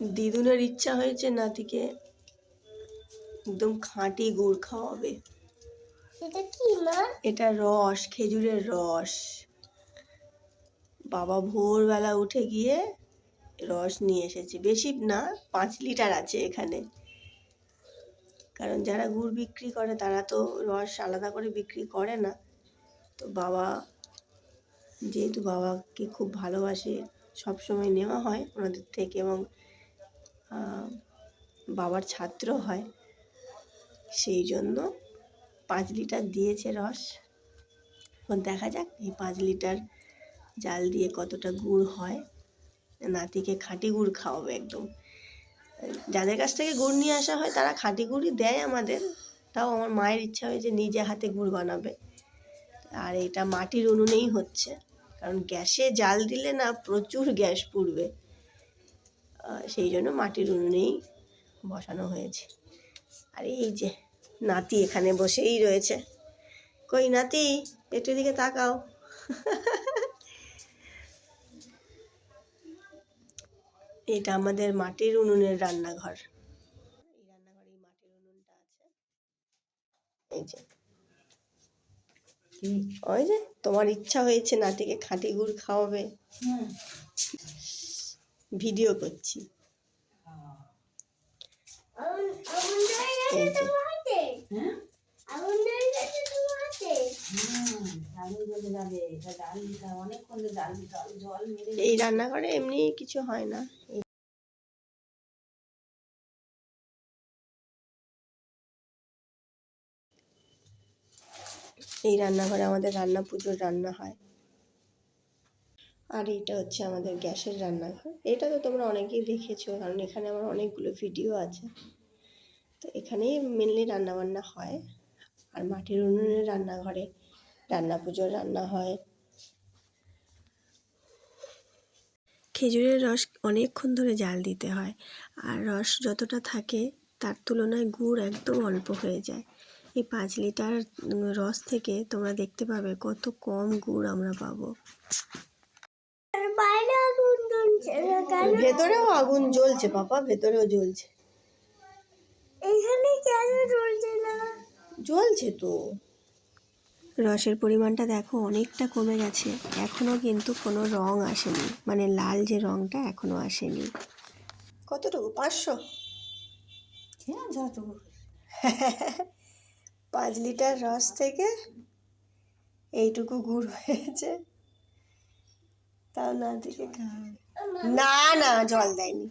দিদুনের ইচ্ছা হয়েছে নাতিকে একদম খাঁটি গুড় খাওয়াবে। এটা কি মা? এটা রস খেজুরের রস। বাবা ভোরবেলা উঠে গিয়ে রস নিয়ে এসেছে। বেশি না পাঁচ লিটার আছে এখানে। কারণ যারা গুড় বিক্রি করে তারা তো রস আলাদা করে বিক্রি করে না। তো বাবা যেহেতু বাবাকে খুব ভালোবাসে সব সময় নেওয়া হয় ওনাদের থেকে এবং বাবার ছাত্র হয়, সেই জন্য পাঁচ লিটার দিয়েছে রস। এখন দেখা যাক এই পাঁচ লিটার জাল দিয়ে কতটা গুড় হয়। নাতিকে খাঁটি গুড় খাওয়াবে একদম। যাদের কাছ থেকে গুড় নিয়ে আসা হয়, তারা খাঁটি গুড়ই দেয় আমাদের। তাও আমার মায়ের ইচ্ছা হয় যে নিজে হাতে গুড় বানাবে। আর এটা মাটির উনুনেই হচ্ছে। কারণ গ্যাসে জাল দিলে না প্রচুর গ্যাস পুড়বে। সেই জন্য মাটির উনুনেই বসানো হয়েছে। আর এই যে নাতি এখানে বসেই রয়েছে। কই নাতি, একটু দিকে তাকাও। এটা আমাদের মাটির উনুনের রান্নাঘর। এই রান্নাঘরে মাটির উনুনটা আছে। এই যে। ওই যে, তোমার ইচ্ছা হয়েছে নাতিকে খাঁটি গুড় খাওয়াবে। ভিডিও করছি। এই রান্নাঘরে এমনি কিছু হয় না। এই রান্নাঘরে আমাদের রান্না, পুজোর রান্না হয়। আর এটা হচ্ছে আমাদের গ্যাসের রান্নাঘর এটা তো তোমরা অনেকেই দেখেছ, কারণ এখানে আমার অনেকগুলো ভিডিও আছে। তো এখানেই মেনলি রান্নাবান্না হয়। আর মাটির উনুনের রান্নাঘরে রান্না পুজোর রান্না হয়। খেজুরের রস অনেকক্ষণ ধরে জাল দিতে হয়। আর রস যতটা থাকে, তার তুলনায় গুড় একদম অল্প হয়ে যায়। এই পাঁচ লিটার রস থেকে তোমরা দেখতে পাবে কত কম গুড় আমরা পাবো আর বাইরে আগুন জ্বলছে না কেন ভেতরেও আগুন জ্বলছে পাপা ভেতরেও জ্বলছে। এখানে কেন জ্বলছে না? জ্বলছে তো। রসের পরিমাণটা দেখো অনেকটা কমে গেছে। এখনও কিন্তু কোনো রং আসেনি। মানে লাল যে রংটা এখনও আসেনি। কতটুকু? পাঁচশো? হ্যাঁ যতটুকু। পাঁচ লিটার রস থেকে এইটুকু গুড় হয়েছে। তাও না দিকে না না জল দেয়নি।